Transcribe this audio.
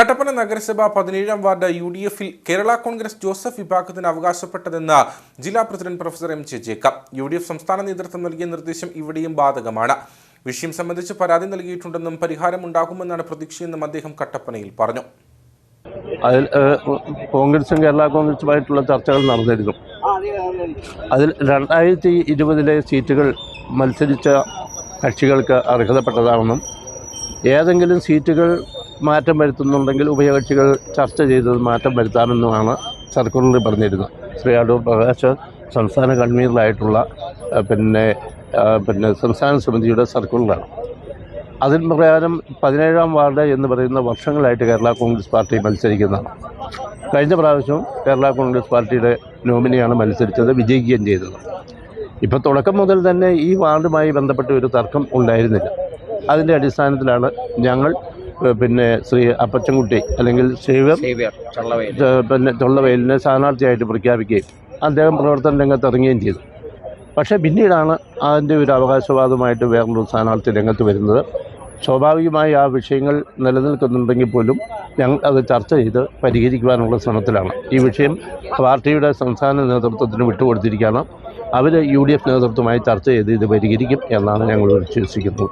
കട്ടപ്പന നഗരസഭ പതിനേഴാം ward U D എഫിൽ കേരള കോൺഗ്രസ് ജോസഫ് വിഭാഗത്തിന് അവകാശപ്പെട്ടതെന്ന് ജില്ലാ president professor M J Jacob. U D F സംസ്ഥാന നേതൃത്വം നൽകിയ നിർദ്ദേശം ഇവിടെയും ബാധകമാണ്. വിഷയം സംബന്ധിച്ച് പരാതി നൽകിയിട്ടുണ്ടെന്നും പരിഹാരം പരിഹാരമുണ്ടാകുമെന്നാണ് പ്രതീക്ഷയെന്നും അദ്ദേഹം കട്ടപ്പനയിൽ പറഞ്ഞു. കോൺഗ്രസും കേരള കോൺഗ്രസുമായിട്ടുള്ള ചർച്ചകൾ നടന്നിരുന്നു അതിൽ രണ്ടായിരത്തി ഇരുപതിലെ സീറ്റുകൾ മത്സരിച്ച കക്ഷികൾക്ക് അർഹതപ്പെട്ടതാണെന്നും ഏതെങ്കിലും സീറ്റുകൾ മാറ്റം വരുത്തുന്നുണ്ടെങ്കിൽ ഉഭയകക്ഷികൾ ചർച്ച ചെയ്തത് മാറ്റം വരുത്താമെന്നുമാണ് സർക്കുലറിൽ പറഞ്ഞിരുന്നത്. ശ്രീ അടൂർ പ്രകാശ് സംസ്ഥാന കൺവീനറായിട്ടുള്ള പിന്നെ പിന്നെ സംസ്ഥാന സമിതിയുടെ സർക്കുലറാണ്. അതിൽ പ്രകാരം പതിനേഴാം വാർഡ് എന്ന് പറയുന്ന വർഷങ്ങളായിട്ട് കേരള കോൺഗ്രസ് പാർട്ടി മത്സരിക്കുന്നതാണ്. കഴിഞ്ഞ പ്രാവശ്യവും കേരള കോൺഗ്രസ് പാർട്ടിയുടെ നോമിനിയാണ് മത്സരിച്ചത് വിജയിക്കുകയും ചെയ്തത്. ഇപ്പോൾ തുടക്കം മുതൽ തന്നെ ഈ വാർഡുമായി ബന്ധപ്പെട്ട ഒരു തർക്കം ഉണ്ടായിരുന്നില്ല. അതിന്റെ അടിസ്ഥാനത്തിലാണ് ഞങ്ങൾ പിന്നെ ശ്രീ അപ്പച്ചൻകുട്ടി അല്ലെങ്കിൽ ശിവം സേവിയർ ചള്ളവയൽ. ഏഹ്, പിന്നെ തൊള്ളവയലിനെ സ്ഥാനാർത്ഥിയായിട്ട് പ്രഖ്യാപിക്കുകയും അദ്ദേഹം പ്രവർത്തന രംഗത്ത് ഇറങ്ങുകയും ചെയ്തു. പക്ഷേ പിന്നീടാണ് അതിന്റെ ഒരു അവകാശവാദമായിട്ട് വേറൊരു സ്ഥാനാർത്ഥി രംഗത്ത് വരുന്നത്. സ്വാഭാവികമായി ആ വിഷയങ്ങൾ നിലനിൽക്കുന്നുണ്ടെങ്കിൽ പോലും ഞങ്ങൾ അത് ചർച്ച ചെയ്ത് പരിഹരിക്കുവാനുള്ള ശ്രമത്തിലാണ്. ഈ വിഷയം പാർട്ടിയുടെ സംസ്ഥാന നേതൃത്വത്തിന് വിട്ടുകൊടുത്തിരിക്കുകയാണ്. അവർ യു ഡി എഫ് നേതൃത്വമായി ചർച്ച ചെയ്ത് ഇത് പരിഹരിക്കും എന്നാണ് ഞങ്ങൾ വിശ്വസിക്കുന്നത്.